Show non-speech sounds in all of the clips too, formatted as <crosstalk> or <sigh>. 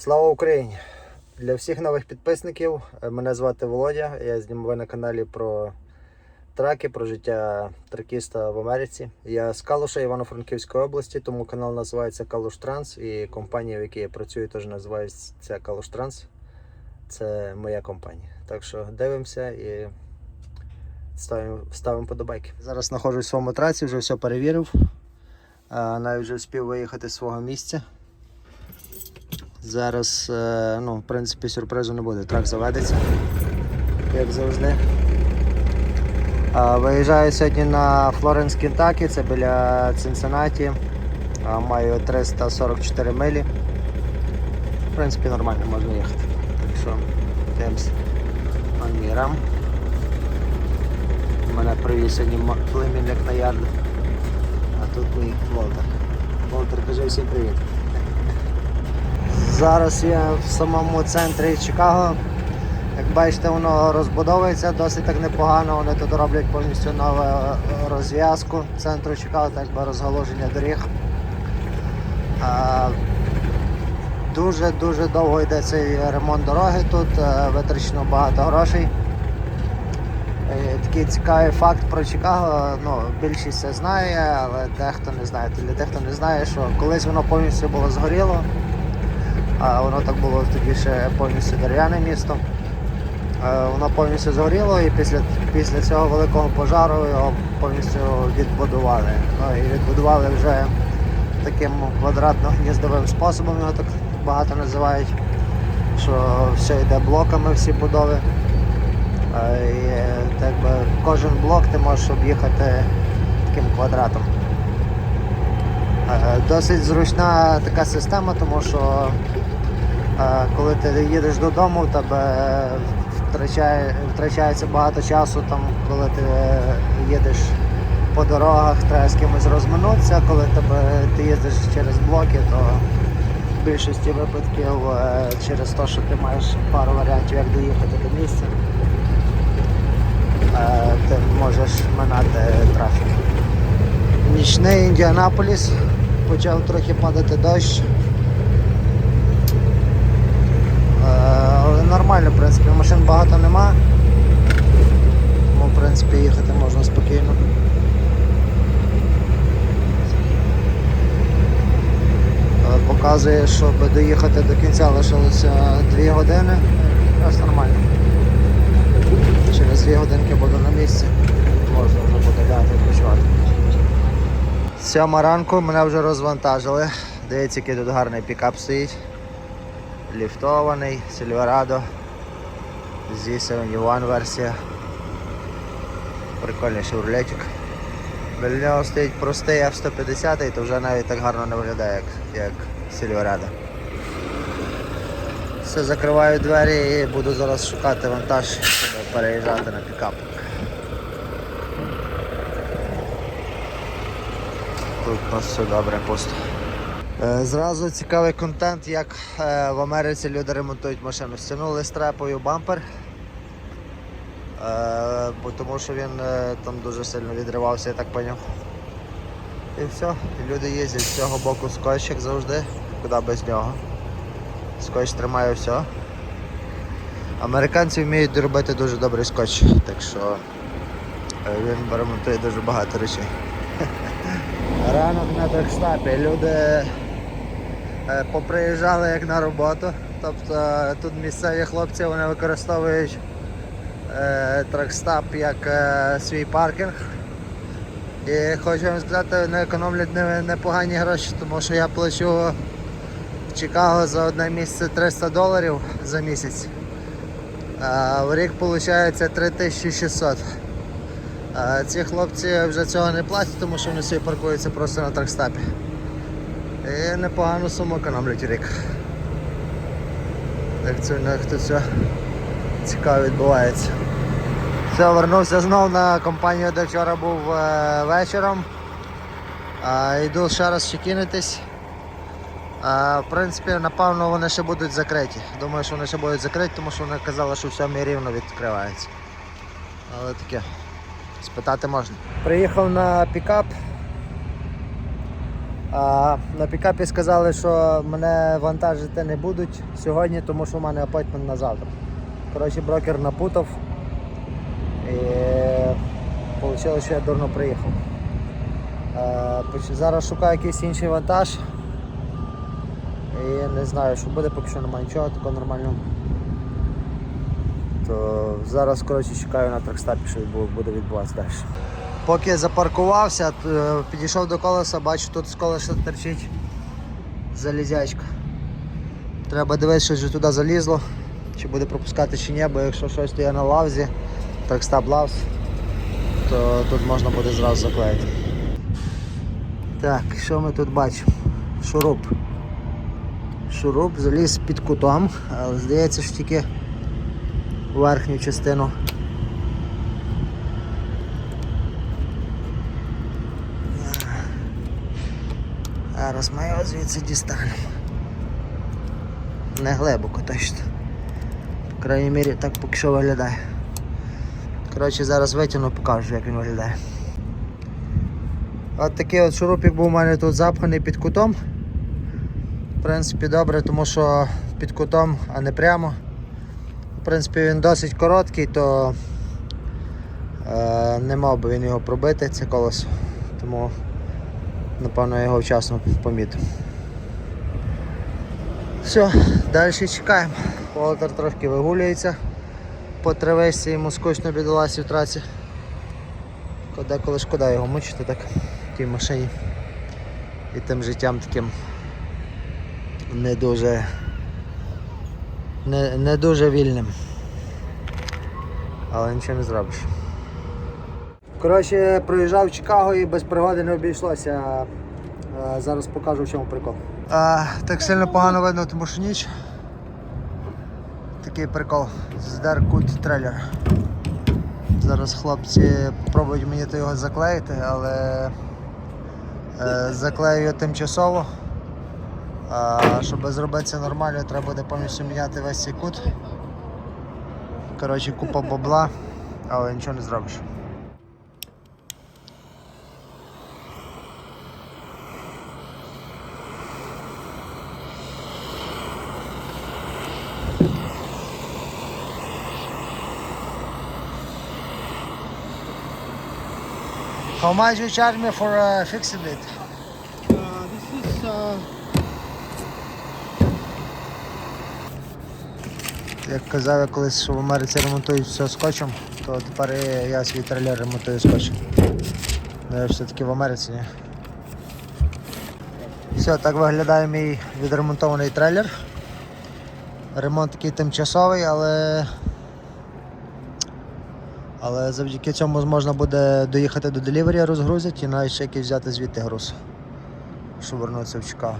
Слава Україні! Для всіх нових підписників е, мене звати Володя. Я знімаю на каналі про траки, про життя тракіста в Америці. Я з Калуша Івано-Франківської області, тому канал називається Калуш Транс і компанія, в якій я працюю, теж називається Калуш Транс. Це моя компанія. Так що дивимося і ставимо, ставимо подобайки. Зараз знаходжусь в своєму траці, вже все перевірив. Навіть вже встиг виїхати з свого місця. Зараз, е, ну, в принципі, сюрпризу не буде. Трак заведеться, як завжди. Виїжджаю сьогодні на Флоренс Кентакі, це біля Цинциннаті. Маю 344 милі. В принципі, нормально можна їхати. Так що, мій рам. Мене привіз сьогодні племінник на ярду. А тут мій Волтер. Волтер, кажи всім привіт. Зараз я в самому центрі Чикаго. Як бачите, воно розбудовується досить так непогано. Вони тут роблять повністю нову е, розв'язку центру Чикаго, так би розгалуження доріг. Дуже-дуже довго йде цей ремонт дороги тут, е, витрачено багато грошей. Е, Такий цікавий факт про Чикаго, ну, більшість це знає, але дехто не знає. Для тих, хто не знає, що колись воно повністю було згоріло. А воно так було тоді ще повністю дерев'яне місто. Е, Воно повністю згоріло і після, після цього великого пожару його повністю відбудували. Ну, і відбудували вже таким квадратно-гніздовим способом, його так багато називають, що все йде блоками всі будови. Е, І е, так би, кожен блок ти можеш об'їхати таким квадратом. Досить зручна така система, тому що коли ти їдеш додому, тебе втрачає, втрачається багато часу, там, коли ти їдеш по дорогах, треба з кимось розминутися, коли тебе, ти їздиш через блоки, то в більшості випадків е, через те, що ти маєш пару варіантів, як доїхати до місця, е, ти можеш минати трафік. Нічний Індіанаполіс. Почав трохи падати дощ. Е, Але нормально, в принципі, машин багато нема. Тому, в принципі, їхати можна спокійно. Е, Показує, щоб доїхати до кінця лишилося 2 години. Якраз нормально. Через 2 годинки буду на місці. Можна вже буде дати відпочивати. Сьома ранку мене вже розвантажили. Дивіться, який тут гарний пікап стоїть. Ліфтований, Silverado. Z71 версія. Прикольний шевролетик. Біля нього стоїть простий F-150 і то вже навіть так гарно не виглядає, як, як Silverado. Все, закриваю двері і буду зараз шукати вантаж, щоб переїжджати на пікап. Тут у нас все добре пусто. Е, Зразу цікавий контент, як е, в Америці люди ремонтують машину. Стягнули стрепою бампер, тому що він е, там дуже сильно відривався, я так поняв. І все, люди їздять з цього боку скотч, як завжди, куди без нього. Скотч тримає все. Американці вміють робити дуже добрий скотч, так що е, він ремонтує дуже багато речей. <laughs> Ранок на трекстапі. Люди е, поприїжджали як на роботу. Тобто е, тут місцеві хлопці вони використовують е, трекстап як е, свій паркінг. І хочу вам сказати, вони економлять непогані гроші, тому що я плачу в Чикаго за одне місце 300 доларів за місяць. А в рік виходить 3600. А ці хлопці вже цього не платять, тому що вони собі паркуються просто на тракстапі. І непогану суму економлять рік. Так це у них тут цікаво відбувається. Все, вернувся знов на компанію, де вчора був е, вечором. Йду ще раз чекінитись. В принципі, напевно, вони ще будуть закриті. Думаю, що вони ще будуть закриті, тому що вони казали, що все рівно відкривається. Але таке. Спитати можна. Приїхав на пікап. А, на пікапі сказали, що мене вантажити не будуть сьогодні, тому що в мене апойтмент на завтра. Коротше, брокер напутав. І вийшло, що я дурно приїхав. Е, Зараз шукаю якийсь інший вантаж. І не знаю, що буде, поки що немає нічого такого нормального. То зараз коротше, чекаю на тракстапі, що буде відбуватися далі. Поки запаркувався, е, підійшов до колеса, бачу, тут з колеса торчить залізячка. Треба дивитися, що туди залізло, чи буде пропускати чи ні, бо якщо щось то є на лавзі, тракстап лавз, то тут можна буде зразу заклеїти. Так, що ми тут бачимо? Шуруп. Шуруп заліз під кутом, але здається, що тільки верхню частину. Зараз ми його звідси дістанемо. Не глибоко точно. В крайній мірі так поки що виглядає. Коротше, зараз витягну, покажу, як він виглядає. От такий от шурупик був у мене тут запханий під кутом. В принципі, добре, тому що під кутом, а не прямо. В принципі, він досить короткий, то е, не мав би він його пробити, це колесо. Тому напевно я його вчасно помітив. Все, далі чекаємо. Волтер трошки вигулюється по травичці, йому скучно бідоласі в траці. Деколи шкода його мучити так в тій машині. І тим життям таким не дуже не, не дуже вільним. Але нічого не зробиш. Коротше, проїжджав Чикаго і без пригоди не обійшлося. Е, Зараз покажу в чому прикол. А, так сильно погано видно, тому що ніч. Такий прикол. Здер кут трейлер. Зараз хлопці пробують мені то його заклеїти, але е, заклею тимчасово. А, щоб зробити це нормально, треба буде повністю міняти весь цей кут. Коротше, купа бабла, але нічого не зробиш. How much you charge me for uh, fixing it? Uh, this is uh, Як казав я колись, що в Америці ремонтують все скотчем, то тепер я свій трейлер ремонтую скотчем. Ну я все-таки в Америці, ні. Все, так виглядає мій відремонтований трейлер. Ремонт такий тимчасовий, але. Але завдяки цьому можна буде доїхати до делівері, розгрузити і навіть ще якийсь взяти звідти груз, щоб вернутися в Чикаго.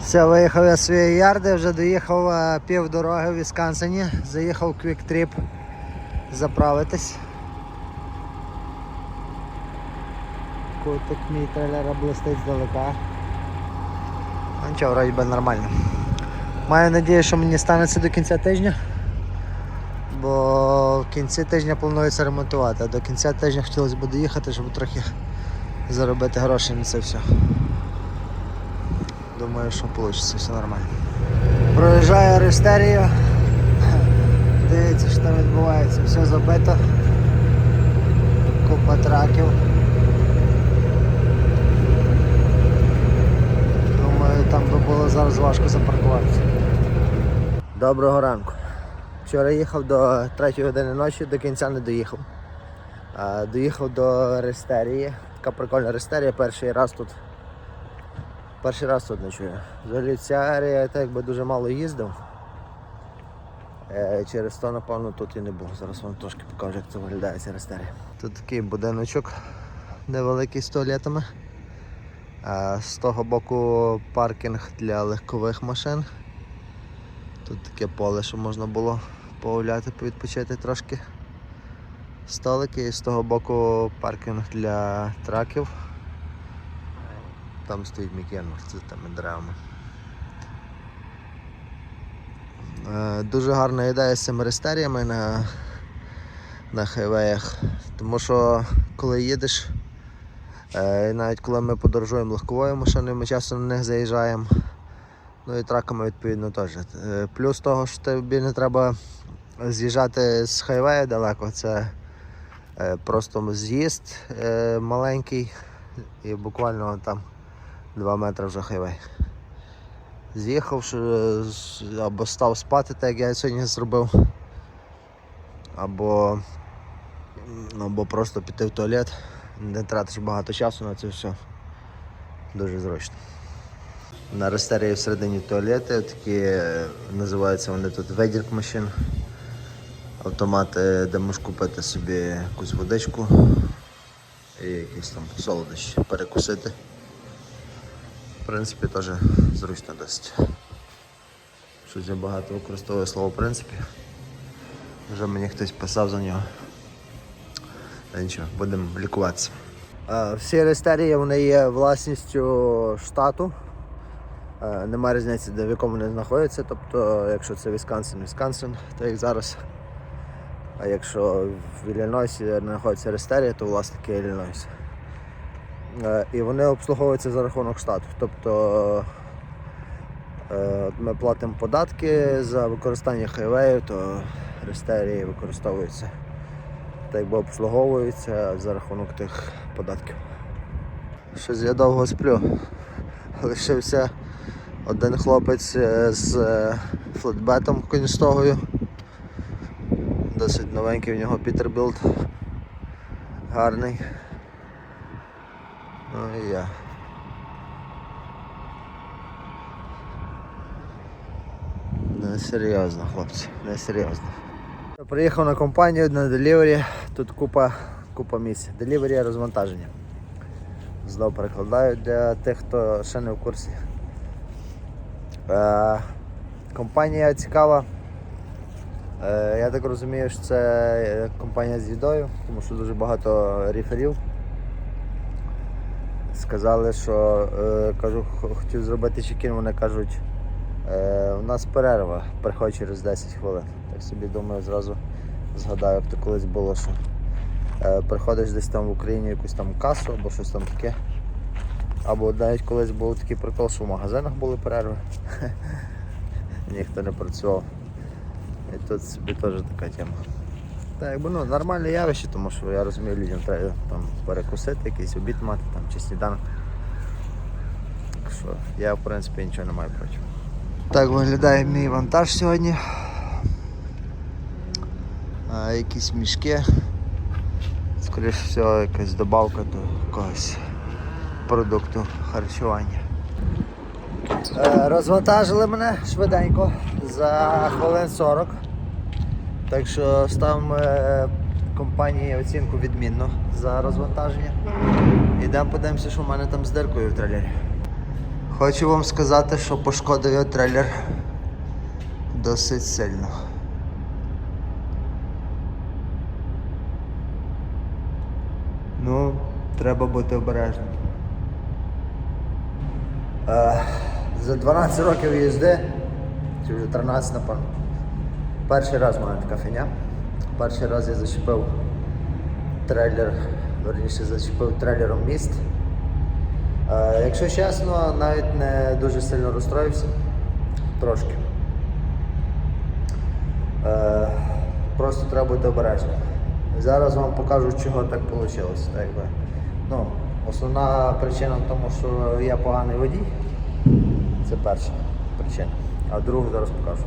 Все, виїхав я з своєї ярди, вже доїхав е, пів дороги в Вісконсині, заїхав в Quick Trip заправитись. Кутик мій трейлера блистить здалека. Ну нічого, вроді би нормально. Маю надію, що мені станеться до кінця тижня. Бо в кінці тижня планується ремонтувати, а до кінця тижня хотілося б доїхати, щоб трохи заробити гроші на це все. Думаю, що вийде все нормально. Проїжджаю Аристерію. Дивіться, що там відбувається. Все забито. Купа траків. Думаю, там би було зараз важко запаркуватися. Доброго ранку. Вчора їхав до 3 години ночі, до кінця не доїхав. Доїхав до Рестерії. Така прикольна Рестерія, перший раз тут. Перший раз тут ночую. Взагалі ця арія я так якби дуже мало їздив. Е, через то, напевно, тут і не був. Зараз вам трошки покажу, як це виглядає ця рестерія. Тут такий будиночок невеликий з туалетами. З того боку паркінг для легкових машин. Тут таке поле, що можна було погуляти, повідпочити трошки. Столики і з того боку паркінг для траків. Там стоїть Мікенмар з тими деревами. Е, Дуже гарна ідея з цими рестеріями на, на хайвеях. Тому що коли їдеш Е, навіть коли ми подорожуємо легковою машиною, ми часто на них заїжджаємо. Ну і траками відповідно теж. Е, Плюс того, що тобі не треба з'їжджати з хайвею далеко, це е, просто з'їзд е, маленький і буквально там 2 метри вже хайвей. З'їхав або став спати, так як я сьогодні зробив, або, або просто піти в туалет. Не тратиш багато часу на це все. Дуже зручно. На рестерії всередині туалети, такі е, називаються вони тут ведірк машин. Автомат, е, де можеш купити собі якусь водичку і якісь там солодощі перекусити. В принципі, теж зручно досить. Щось я багато використовую слово в принципі. Вже мені хтось писав за нього. Та нічого, будемо лікуватися. Всі рестерії вони є власністю штату. Е, Немає різниці, де в якому вони знаходяться. Тобто, якщо це Вісконсин, Вісконсин, то як зараз. А якщо в Іллінойсі знаходиться рестерія, то власники Іллінойсі. Е, І вони обслуговуються за рахунок штату. Тобто е, ми платимо податки за використання хайвею, то рестерії використовуються так якби обслуговуються за рахунок тих податків. Щось я довго сплю. Лишився один хлопець е, з флетбетом коністогою. Досить новенький в нього Пітербілд. Гарний. Ну і я. Не серйозно, хлопці, не серйозно. Приїхав на компанію на делівері. Тут купа, купа місць. Делівері розвантаження. Знов перекладаю для тих, хто ще не в курсі. Е, компанія цікава. Е, я так розумію, що це компанія з їдою, тому що дуже багато ріферів. Сказали, що е, кажу, хотів зробити чекін, вони кажуть, е, у нас перерва, приходь через 10 хвилин. Так собі думаю, зразу згадаю, як то колись було, що е, приходиш десь там в Україні якусь там касу або щось там таке. Або навіть колись був такий прикол, що в магазинах були перерви. <laughs> Ніхто не працював. І тут собі теж така тема. Так, якби ну, нормальне явище, тому що я розумію, людям треба там перекусити, якийсь обід мати там, чи сніданок. Так що я в принципі нічого не маю проти. Так виглядає мій вантаж сьогодні. А, якісь мішки. Скоріше всього, якась добавка до якогось продукту харчування. Е, розвантажили мене швиденько за хвилин 40. Так що ставимо е, компанії оцінку відмінно за розвантаження. Ідемо подивимося, що в мене там з диркою в трейлері. Хочу вам сказати, що пошкодив я трейлер досить сильно. Ну, треба бути обережним. Е, за 12 років їзди, чи вже 13, напевно. Перший раз в мене така фіня. Перший раз я зачепив трейлер, верніше зачепив трейлером міст. Е, якщо чесно, навіть не дуже сильно розстроївся. Трошки. Е, просто треба бути обережним. Зараз вам покажу, чого так вийшло. Так, якби. ну, основна причина в тому, що я поганий водій. Це перша причина. А другу зараз покажу.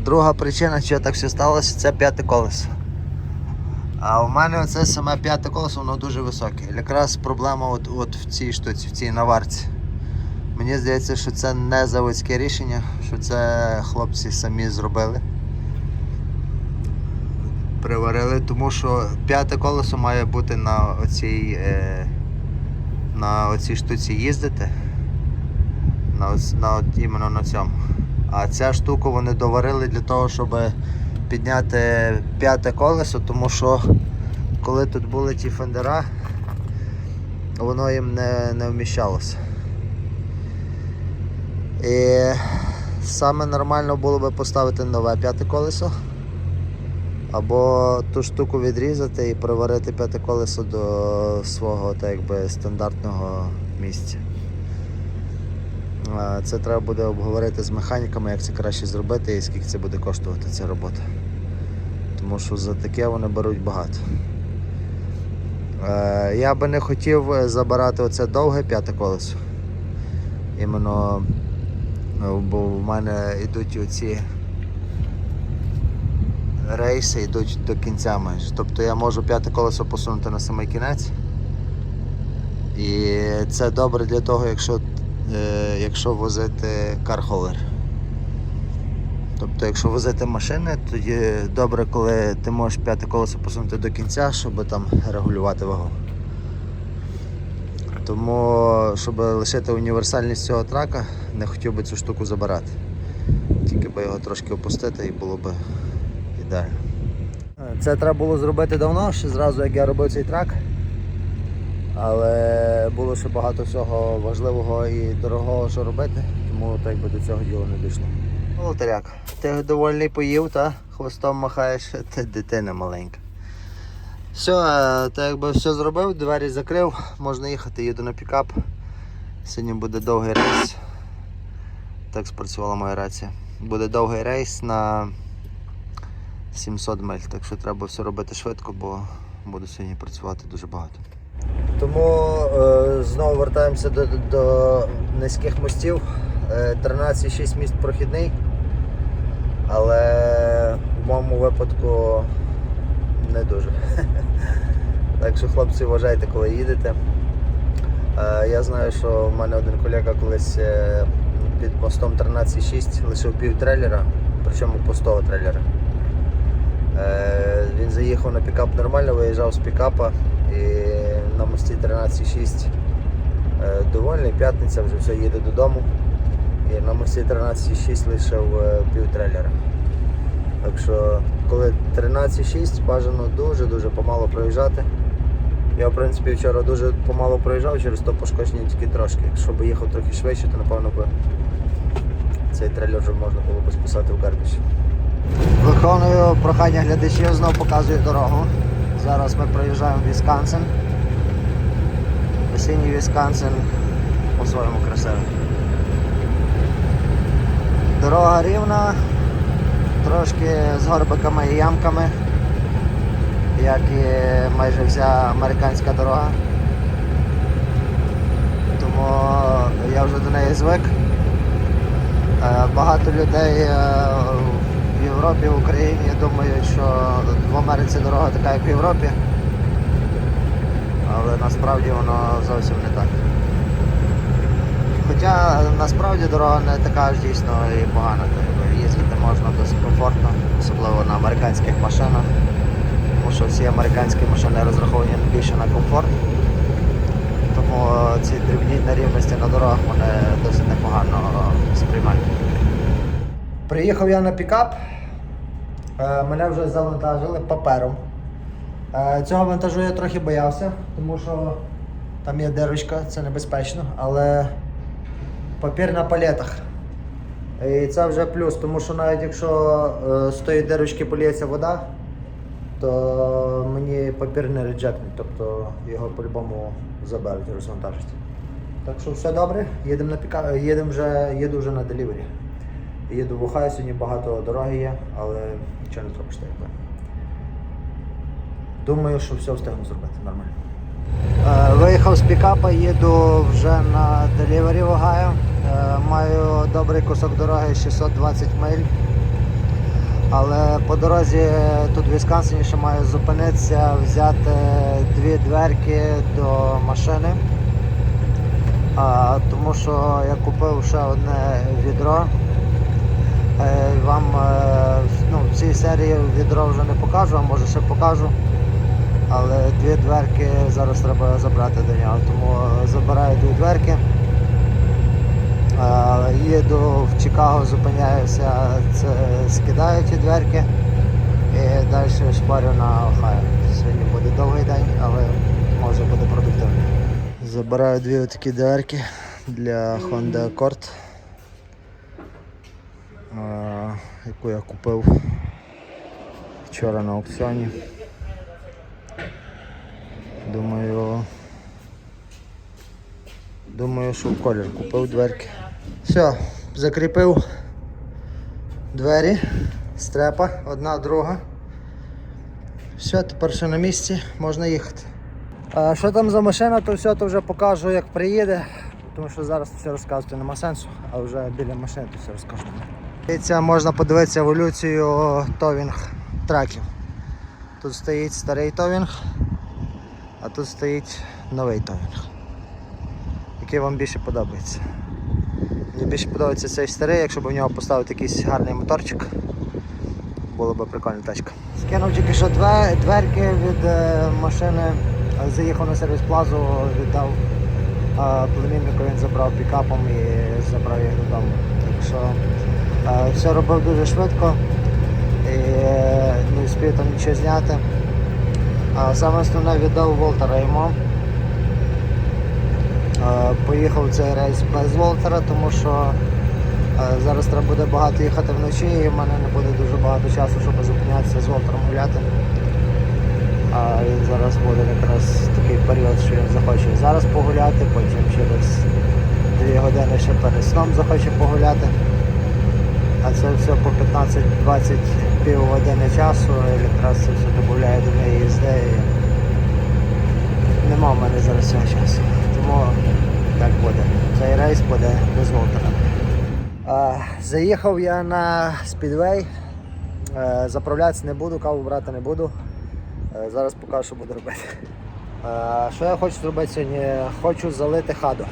Друга причина, що так все сталося, це п'яте колесо. А у мене оце саме п'яте колесо, воно дуже високе. Якраз проблема от, от в цій штуці, в цій наварці. Мені здається, що це не заводське рішення, що це хлопці самі зробили. Приварили, тому що п'яте колесо має бути на оцій, е, на оцій штуці їздити. На, на, іменно на цьому. А ця штуку вони доварили для того, щоб підняти п'яте колесо, тому що коли тут були ті фендера, воно їм не, не вміщалося. І саме нормально було би поставити нове п'яте колесо. Або ту штуку відрізати і приварити п'яте колесо до свого так якби, стандартного місця. Е, Це треба буде обговорити з механіками, як це краще зробити і скільки це буде коштувати ця робота. Тому що за таке вони беруть багато. Е, Я би не хотів забирати оце довге п'яте колесо. Іменно, е, бо в мене йдуть оці рейси йдуть до кінця майже. Тобто я можу п'яте колесо посунути на самий кінець. І це добре для того, якщо, е, якщо возити кархолер. Тобто, якщо возити машини, тоді добре, коли ти можеш п'яте колесо посунути до кінця, щоб там регулювати вагу. Тому, щоб лишити універсальність цього трака, не хотів би цю штуку забирати. Тільки би його трошки опустити і було б ідеально. Це треба було зробити давно, ще зразу як я робив цей трак. Але було ще багато всього важливого і дорогого, що робити, тому так би до цього діла не дійшло. Волтеряк, ти довольний поїв, та хвостом махаєш, <laughs> ти дитина маленька. Все, е, так якби все зробив, двері закрив, можна їхати, їду на пікап. Сьогодні буде довгий рейс. Так спрацювала моя рація. Буде довгий рейс на 700 миль, так що треба все робити швидко, бо буду сьогодні працювати дуже багато. Тому е, знову вертаємося до, до низьких мостів. Е, 13,6 міст прохідний, але в моєму випадку не дуже. <laughs> Так що хлопці вважайте, коли їдете. Е, Я знаю, що в мене один колега колись е, під мостом 13,6 лишив пів трейлера, причому пустого трейлера. Е, Він заїхав на пікап нормально, виїжджав з пікапа на мості 13,6 е, довольний, п'ятниця вже все їде додому. І на мості 13,6 лишив е, пів трейлера. Так що, коли 13,6 бажано дуже-дуже помало проїжджати. Я в принципі вчора дуже помало проїжджав, через то пошкоджені тільки трошки. Якщо б їхав трохи швидше, то напевно би цей трейлер вже можна було б списати в карбіч. Виконую прохання глядачів, знову показую дорогу. Зараз ми проїжджаємо в Вісконсин. Осінній Вісконсин по-своєму красивий. Дорога рівна, трошки з горбиками і ямками, як і майже вся американська дорога. Тому я вже до неї звик. Е, Багато людей е, в Європі, в Україні думають, що в Америці дорога така, як в Європі. Але насправді воно зовсім не так. Хоча насправді дорога не така аж дійсно і погана. Їздити можна досить комфортно, особливо на американських машинах. Тому що всі американські машини розраховані більше на комфорт. Тому ці дрібні нерівності на дорогах вони досить непогано сприймають. Приїхав я на пікап. Е, Мене вже завантажили папером. Е, Цього вантажу я трохи боявся, тому що там є дирочка, це небезпечно, але папір на палетах. І це вже плюс, тому що навіть якщо е, з тої дирочки поліється вода, то мені папір не реджектнуть, тобто його по-любому заберуть, розвантажать. Так що все добре, їдемо на піка... їдемо вже, їду вже на делівері. Їду в Ухай, сьогодні багато дороги є, але нічого не зробиш так. Думаю, що все встигну зробити нормально. Е, Виїхав з пікапа, їду вже на делівері в Огайо. Е, Маю добрий кусок дороги 620 миль. Але по дорозі тут в Вісконсині ще маю зупинитися, взяти дві дверки до машини. А, тому що я купив ще одне відро. Е, Вам ну, в цій серії відро вже не покажу, а може ще покажу. Але дві дверки зараз треба забрати до нього, тому забираю дві дверки. Е, Їду в Чикаго, зупиняюся, це, скидаю ті дверки і далі шпарю на Ohio. Сьогодні буде довгий день, але може буде продуктивний. Забираю дві такі дверки для Honda Accord, е, яку я купив Вчора на аукціоні. Думаю. Думаю, що колір купив дверки. Все, закріпив двері, стрепа, одна, друга. Все, тепер все на місці, можна їхати. А що там за машина, то все то вже покажу, як приїде. Тому що зараз все розказувати нема сенсу, а вже біля машини то все розкажу. Дивіться, можна подивитися еволюцію товінг траків. Тут стоїть старий товінг, а тут стоїть новий товінг. Який вам більше подобається. Мені більше подобається цей старий, якщо б в нього поставити якийсь гарний моторчик. Було б прикольна тачка. Скинув тільки що дверки від е, машини, заїхав на сервіс плазу, віддав е, племіннику, він забрав пікапом і забрав їх додому. Так що е, все робив дуже швидко і не успів там нічого зняти. А саме основне віддав Волтера йому. Поїхав цей рейс без Волтера, тому що зараз треба буде багато їхати вночі і в мене не буде дуже багато часу, щоб зупинятися з Волтером гуляти. А він зараз буде якраз такий період, що він захоче зараз погуляти, потім через 2 години ще перед сном захоче погуляти. А це все по 15-20 пів години часу, якраз це все додає до неї їзди. Нема в мене зараз цього часу. Тому так буде. Цей рейс буде без Волтера. Заїхав я на спідвей. Е, Заправлятися не буду, каву брати не буду. Е, Зараз покажу, що буду робити. Е, Що я хочу зробити сьогодні? Хочу залити хаду.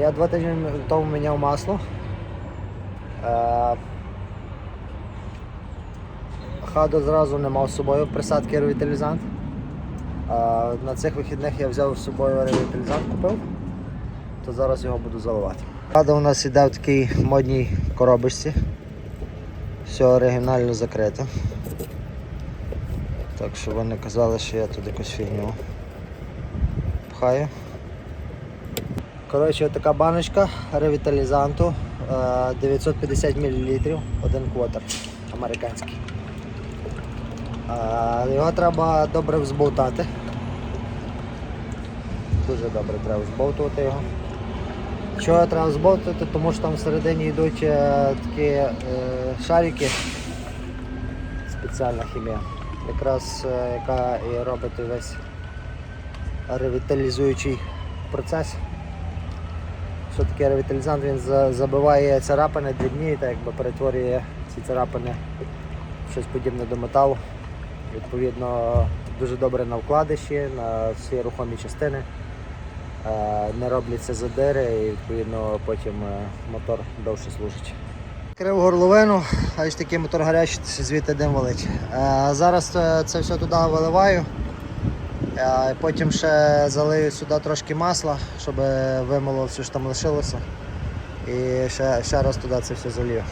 Я два тижні тому міняв масло. Е, Хаду зразу не мав з собою присадки ревіталізант. На цих вихідних я взяв з собою ревіталізант купив, то зараз його буду заливати. Хада у нас іде в такій модній коробочці. Все оригінально закрите. Так що вони казали, що я тут якусь фігню пхаю. Коротше, така баночка ревіталізанту е, 950 мл, один квотер американський. Його треба добре взболтати. Дуже добре треба збовтувати його. Чого треба збовтати? Тому що там всередині йдуть е, такі е, шарики, спеціальна хімія, якраз е, яка і робить весь ревіталізуючий процес. Що таке ревіталізант? Він за- забиває царапини дрібні, так якби перетворює ці царапини щось подібне до металу. Відповідно, дуже добре на вкладиші, на всі рухомі частини. Е, Не робляться задири і відповідно потім е, мотор довше служить. Крив горловину, а ж такий мотор гарячий, звідти дим валить. Е, Зараз це все туди виливаю. Потім ще залию сюди трошки масла, щоб вимило все, що там лишилося. І ще, ще раз туди це все залью.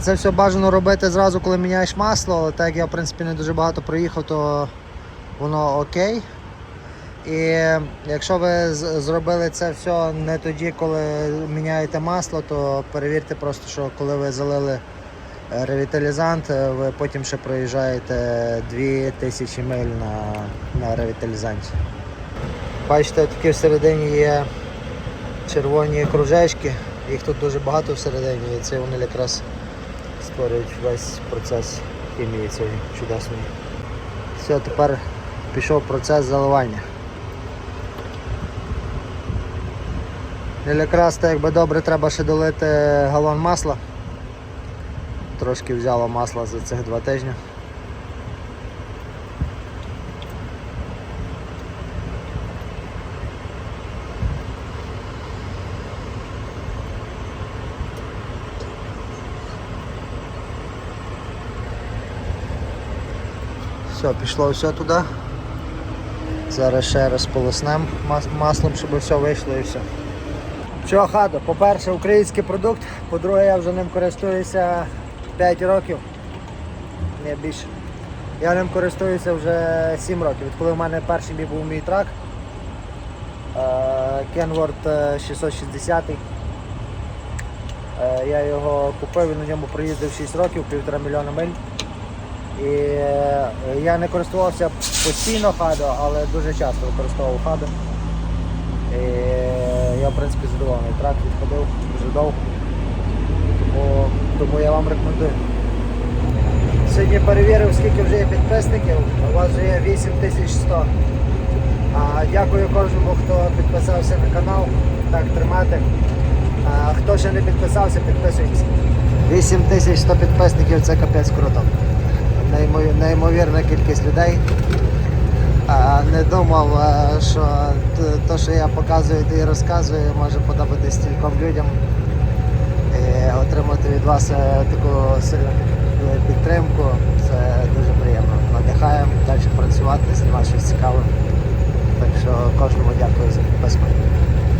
Це все бажано робити зразу, коли міняєш масло, але так як я в принципі не дуже багато проїхав, то воно окей. І якщо ви зробили це все не тоді, коли міняєте масло, то перевірте просто, що коли ви залили е, ревіталізант, е, ви потім ще проїжджаєте 2000 миль на, на ревіталізанті. Бачите, такі всередині є червоні кружечки, їх тут дуже багато всередині, і це вони якраз створюють весь процес хімії цієї чудесної. Все, тепер пішов процес заливання. Якраз так якби добре треба ще долити галон масла. Трошки взяло масла за цих два тижні. Все, пішло все туди. Зараз ще раз полоснем маслом, щоб все вийшло і все. Що, хато, по-перше, український продукт, по-друге, я вже ним користуюся 5 років. Не більше. Я ним користуюся вже 7 років. Відколи в мене перший мій був мій трак. Kenworth е, 660. Е, Я його купив і на ньому проїздив 6 років, півтора мільйона миль. І е, я не користувався постійно хадо, але дуже часто використовував хадо. І я, в принципі, задоволений. Трак відходив дуже довго. Тому, тому я вам рекомендую. Сьогодні перевірив, скільки вже є підписників. У вас вже є 8100. А, дякую кожному, хто підписався на канал. Так, тримати. А, хто ще не підписався, підписуйтесь. 8100 підписників це капець круто. Неймо- Неймовірна кількість людей. Не думав, що те, що я показую і розказую, може подобатись стільком людям. І отримати від вас е, таку сильну підтримку. Це дуже приємно. Надихаємо далі працювати, знімати щось цікаве. Так що кожному дякую за підписку.